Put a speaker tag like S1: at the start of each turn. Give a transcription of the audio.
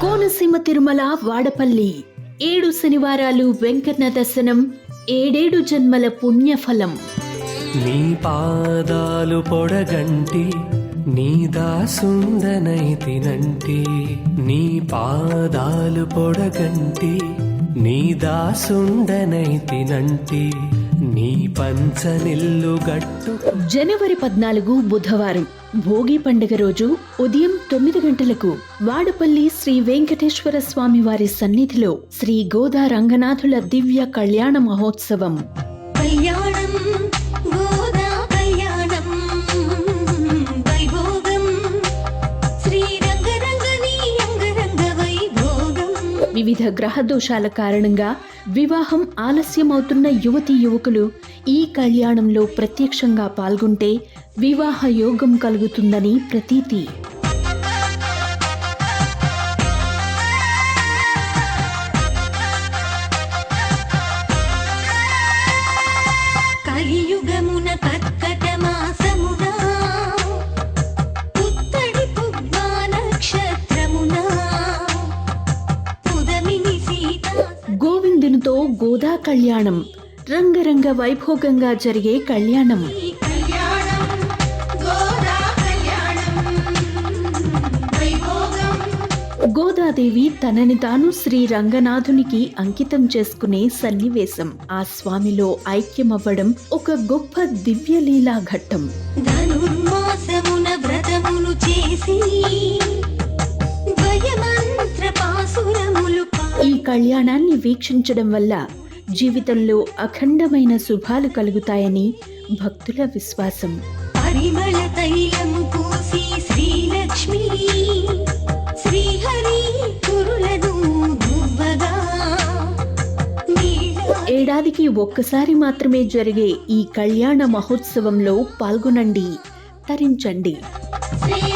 S1: కోనసీమ తిరుమల వాడపల్లి. ఏడు శనివారాలు వెంకన్న దర్శనం ఏడేడు జన్మల పుణ్యఫలం.
S2: నీ పాదాలు పొడగంటి నీ దాసుండనైతినంటి నీ పాదాలు పొడగంటి నీ దాసుండనైతినంటి నీ పంచనిల్లు గట్టు.
S1: జనవరి పద్నాలుగు బుధవారం. భోగి పండుగ రోజు ఉదయం తొమ్మిది గంటలకు వాడపల్లి శ్రీ వెంకటేశ్వర స్వామి వారి సన్నిధిలో శ్రీ గోదా రంగనాథుల దివ్య కళ్యాణ మహోత్సవం. వివిధ గ్రహ దోషాల కారణంగా వివాహం ఆలస్యమవుతున్న యువతీ యువకులు ఈ కళ్యాణంలో ప్రత్యక్షంగా పాల్గొంటే వివాహ యోగం కలుగుతుందని ప్రతీతి.
S3: కలియుగమున కర్కట మాసమున పుత్తడి పుబ్బా నక్షత్రమున
S1: గోవిందునితో గోదా కళ్యాణం. రంగరంగ వైభోగంగా జరిగే కళ్యాణం. గోదాదేవి తనని తాను శ్రీ రంగనాథునికి అంకితం చేసుకునే సన్నివేశం. ఆ స్వామిలో ఐక్యమవ్వడం ఒక గొప్ప దివ్యలీలా ఘట్టం. ఈ కళ్యాణాన్ని వీక్షించడం వల్ల జీవితంలో అఖండమైన శుభాలు కలుగుతాయని భక్తుల విశ్వాసం.
S3: పరిమళ తైలము పూసి శ్రీలక్ష్మి శ్రీహరి కురులను
S1: ఏడాదికి ఒక్కసారి మాత్రమే జరిగే ఈ కళ్యాణ మహోత్సవంలో పాల్గొనండి తరించండి.
S3: శ్రీ